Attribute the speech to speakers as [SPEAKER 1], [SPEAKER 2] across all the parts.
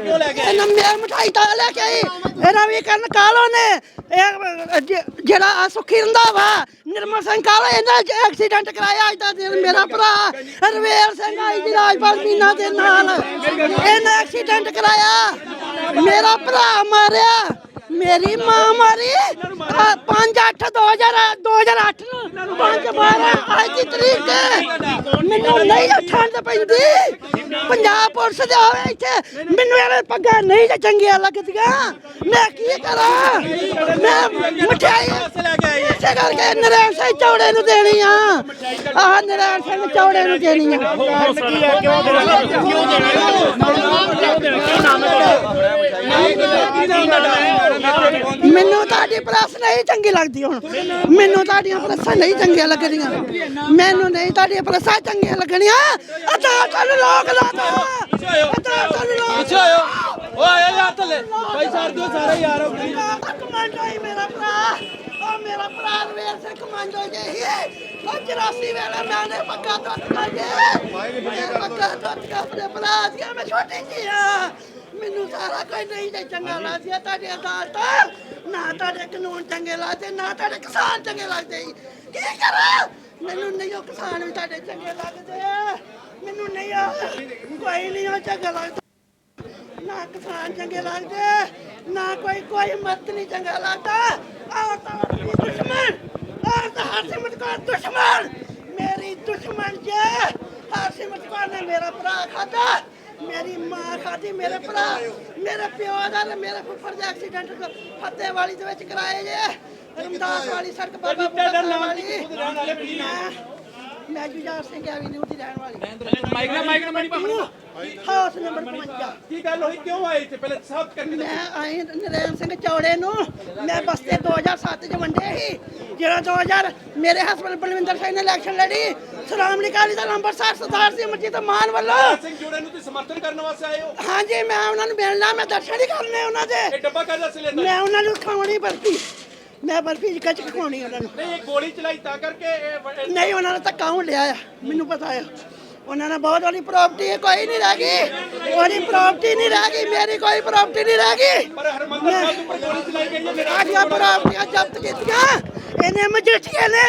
[SPEAKER 1] ਕਿਉਂ ਲੈ ਕੇ ਆਏ?
[SPEAKER 2] ਇਹਨਾਂ ਮੈਂ ਮਠਾਈ ਤਾਂ ਲੈ ਕੇ ਆਈ। ਇਹਨਾਂ ਵੀ ਕਰਨ ਕਾਲੋ ਨੇ? ਇਹ ਜ- ਜਿਹੜਾ ਸੁਖੀ ਸੁੱਖੀ ਰੰਧਾਵਾ, ਨਿਰਮਲ ਸਿੰਘ ਕਾਲੋ ਇਹਨਾਂ ਐਕਸੀਡੈਂਟ ਕਰਾਇਆ, ਅੱਜ ਦਾ ਦਿਨ ਮੇਰਾ ਭਰਾ, ਰਵੇਲ ਸਿੰਘ ਆਈ ਜੀ ਰਾਜਪਾਲ ਮੀਨਾ ਦੇ ਨਾਲ। ਇਹਨੇ ਐਕਸੀਡੈਂਟ ਕਰਾਇਆ। ਮੇਰਾ ਭਰਾ ਮਾਰਿਆ। ਮੇਰੀ ਮਾਂ ਮਾਰੀ। 5 8 2000 2008 ਨੂੰ। 5 12 ਅੱਜ ਦੀ ਤਰੀਕ ਤੇ ਮੈਨੂੰ ਨਹੀਂ ਠੰਡ ਪੈਂਦੀ। ਪੰਜਾਬ ਪੁਲਿਸ ਦੇ ਆਵੇ ਇੱਥੇ। ਮੈਨੂੰ ਇਹ ਪੱਗਾਂ ਨਹੀਂ ਜੇ ਚੰਗੀਆਂ ਲੱਗਦੀਆਂ। ਮੈਂ ਕੀ ਕਰਾਂ? ਮੈਂ ਮਠਿਆਈ
[SPEAKER 1] ਲੈ ਕੇ
[SPEAKER 2] ਇਸੇ ਕਰਕੇ ਨਰੈਣ ਸਿੰਘ ਚੌੜੇ ਨੂੰ ਦੇਣੀ ਆ। ਆਹ ਨਰੈਣ ਸਿੰਘ ਚੌੜੇ ਨੂੰ ਦੇਣੀ ਆ। ਮੈਨੂੰ ਤੁਹਾਡੀ ਪ੍ਰੈਸ ਨਹੀਂ ਚੰਗੀ ਲੱਗਦੀ ਹੁਣ। ਮੈਨੂੰ ਤੁਹਾਡੀਆਂ ਪ੍ਰੈਸਾਂ ਨਹੀਂ ਚੰਗੀਆਂ ਲੱਗਦੀਆਂ ਮੈਨੂੰ ਨਹੀਂ ਤੁਹਾਡੀਆਂ ਪ੍ਰੈਸਾਂ ਚੰਗੀਆਂ ਲੱਗਣੀਆਂ। ਅਦਾਲਤਾਂ ਨੂੰ ਲੋਕ ਲਾ ਦੋ। ਅਦਾਲਤਾਂ ਨੂੰ ਲੋਕ
[SPEAKER 1] ਪਿੱਛੇ ਆਇਓ। ਓ ਆਇਆ ਯਾਰ ਥੱਲੇ ਭਾਈ ਦਿਓ ਸਾਰੇ ਯਾਰ ਹੋ ਗਏ
[SPEAKER 2] ਕਮਾਂਡੋ ਹੀ ਮੇਰਾ ਭਰਾ। ਮੇਰਾ ਭਰਾ ਰਵੇਲ ਸਿੰਘ ਕਮਾਂਡੋ ਜੇ ਹੀ ਉਹ 84 ਵੇਲੇ ਮੈਂ ਨੇ ਪੱਕਾ ਦੁੱਤ ਕਰ ਜੇ ਪੱਕਾ ਦੁੱਤ ਕਰ ਆਪਣੇ ਭਰਾ ਸੀ ਮੈਂ ਛੋਟੀ ਜੀ ਆ ਮੈਨੂੰ ਸਾਰਾ ਕੋਈ ਨਹੀਂ ਜੇ ਚੰਗਾ ਲੱਗਦਾ ਤੁਹਾਡੇ ਅਦਾਲਤ ਨਾ ਤੁਹਾਡੇ ਕਾਨੂੰਨ ਚੰਗੇ ਲੱਗਦੇ ਨਾ ਤੁਹਾਡੇ ਕਿਸਾਨ ਚੰਗੇ ਲੱਗਦੇ। ਕੀ ਕਰਾਂ? ਮੈਨੂੰ ਨਹੀਂ ਉਹ ਕਿਸਾਨ ਵੀ ਤੁਹਾਡੇ ਚੰਗੇ ਲੱਗਦੇ। ਮੈਨੂੰ ਨਹੀਂ ਆ ਕੋਈ ਨਹੀਂ ਉਹ ਚੰਗਾ ਲੱਗਦਾ। ਨਾ ਕਿਸਾਨ ਚੰਗੇ ਲੱਗਦੇ ਨਾ ਕੋਈ ਕੋਈ ਮਰਦ ਨਹੀਂ ਚੰਗਾ ਲੱਗਦਾ ਔਰਤਾਂ ਦੀ ਦੁਸ਼ਮਣ ਔਰਤਾਂ ਹਰਸਿਮਤ ਕੌਰ ਦੁਸ਼ਮਣ ਮੇਰੀ ਦੁਸ਼ਮਣ ਜੇ। ਹਰਸਿਮਤ ਕੌਰ ਨੇ ਮੇਰਾ ਭਰਾ ਖਾਦਾ ਮੇਰੀ ਮਾਂ ਖਾਦੀ ਮੇਰੇ ਭਰਾ। ਮੇਰੇ ਪਿਓ ਦਾ ਤੇ ਮੇਰੇ ਫੁੱਫੜ ਦਾ ਐਕਸੀਡੈਂਟ ਫੱਤੇ ਵਾਲੀ ਦੇ ਵਿੱਚ ਕਰਾਏ ਜੇ। ਰਮਦਾਸ ਵਾਲੀ ਸੜਕ ਬਾਬਾ ਬੁੱਢਾ ਸਾਹਿਬ ਵਾਲੀ। ਮੈਂ ਮੈਂ ਜੁਝਾਰ ਸਿੰਘ ਐਵੀਨਿਊ ਦੀ ਰਹਿਣ ਵਾਲੀ।
[SPEAKER 1] ਮਾਈਕ ਨਾ ਮਾਈਕ ਨਾ ਮਣੀ ਪਾਪਾ
[SPEAKER 2] ਹਾਊਸ ਨੰਬਰ 55
[SPEAKER 1] ਕੀ ਗੱਲ ਹੋਈ? ਕਿਉਂ ਆਏ ਇੱਥੇ? ਪਹਿਲੇ ਸਾਫ਼ ਕਰਕੇ
[SPEAKER 2] ਮੈਂ ਆਈ ਨਰੇਨ ਸਿੰਘ ਚੌੜੇ ਨੂੰ। ਮੈਂ ਬਸਤੇ 2007 ਚ ਵੰਡੇ ਸੀ। ਜਿਹੜਾ 2000 ਮੇਰੇ ਹਸਬੰਦ ਬਲਵਿੰਦਰ ਸਿੰਘ ਨੇ ਇਲੈਕਸ਼ਨ ਲੜੀ। ਸ਼੍ਰੋਮਣੀ ਅਕਾਲੀ ਦਾ ਨੰਬਰ ਸਰਦਾਰ ਸੀ ਮਰਜੀਤ ਮਾਨ ਵੱਲੋਂ।
[SPEAKER 1] ਸਿੰਘ ਜੋੜੇ ਨੂੰ ਤੁਸੀਂ ਸਮਰਥਨ ਕਰਨ ਵਾਸਤੇ ਆਏ ਹੋ?
[SPEAKER 2] ਹਾਂਜੀ ਮੈਂ ਉਹਨਾਂ ਨੂੰ ਮਿਲਣਾ ਮੈਂ ਦਰਸ਼ਨ ਹੀ ਕਰਨੇ ਉਹਨਾਂ ਦੇ।
[SPEAKER 1] ਇਹ ਡੱਬਾ ਕਾਹਦਾ ਸੀ ਲੈਂਦਾ
[SPEAKER 2] ਮੈਂ ਉਹਨਾਂ ਨੂੰ ਖਾਣੀ ਬਰਫੀ। ਮੈਂ ਬਰਫੀ ਕੱਚ ਖਵਾਉਣੀ ਉਹਨਾਂ ਨੂੰ।
[SPEAKER 1] ਨਹੀਂ ਇਹ ਗੋਲੀ ਚਲਾਈ ਤਾਂ ਕਰਕੇ ਇਹ ਵ-
[SPEAKER 2] ਨਹੀਂ ਉਹਨਾਂ ਨੇ ਧੱਕਾ ਹੁਣ ਲਿਆ ਆ? ਮੈਨੂੰ ਪਤਾ ਆ। ਉਹਨਾਂ ਨੇ ਬਹੁਤ ਵਾਲੀ ਪ੍ਰਾਪਰਟੀ ਕੋਈ ਨਹੀਂ ਰਹਿ ਗਈ। ਉਹਦੀ ਪ੍ਰਾਪਰਟੀ ਨਹੀਂ ਰਹਿ ਗਈ ਮੇਰੀ ਕੋਈ ਪ੍ਰਾਪਰਟੀ ਨਹੀਂ ਰਹਿ ਗਈ।
[SPEAKER 1] ਪਰ ਹਰਮੰਦਰ ਸਾਹਿਬ ਉੱਪਰ ਗੋਲੀ ਚਲਾਈ ਗਈ ਹੈ ਮੇਰਾ
[SPEAKER 2] ਸਾਡੀਆਂ ਪ੍ਰਾਪਰਟੀਆਂ ਜ਼ਬਤ ਕੀਤੀਆਂ। ਇਹਨੇ ਮਜੀਠੀਏ ਨੇ,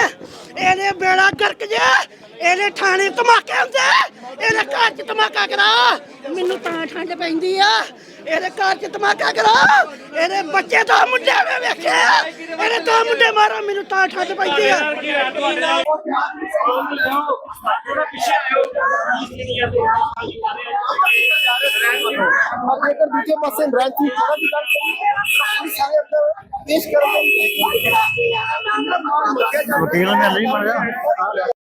[SPEAKER 2] ਇਹਨੇ ਬੇੜਾ ਗਰਕ ਜੇ ਇਹਨੇ ਥਾਣੇ ਧਮਾਕੇ ਹੁੰਦੇ, ਇਹਨੇ ਘਰ 'ਚ ਧਮਾਕਾ ਕਰਾ ਮੈਨੂੰ ਤਾਂ ਠੰਡ ਪੈਂਦੀ ਆ, ਇਹਦੇ ਘਰ 'ਚ ਧਮਾਕਾ ਕਰਾ ਇਹਦੇ ਬੱਚੇ ਦੋ ਮੁੰਡੇ ਮੈਂ ਵੇਖਿਆ, ਇਹਨੇ ਦੋ ਮੁੰਡੇ ਮਾਰਾ ਮੈਨੂੰ ਤਾਂ ਠੰਡ ਪੈਂਦੀ ਆ।
[SPEAKER 3] ਦੂਜੇ ਪਾਸੇ ਨਰਾਇਣ ਸਿੰਘ ਦੀ ਗੱਲ ਕਰੀਏ। ਸਾਰੇ ਅੰਦਰ ਪੇਸ਼ ਕਰਨ
[SPEAKER 4] ਵਕੀਲ ਲਈ ਮਰ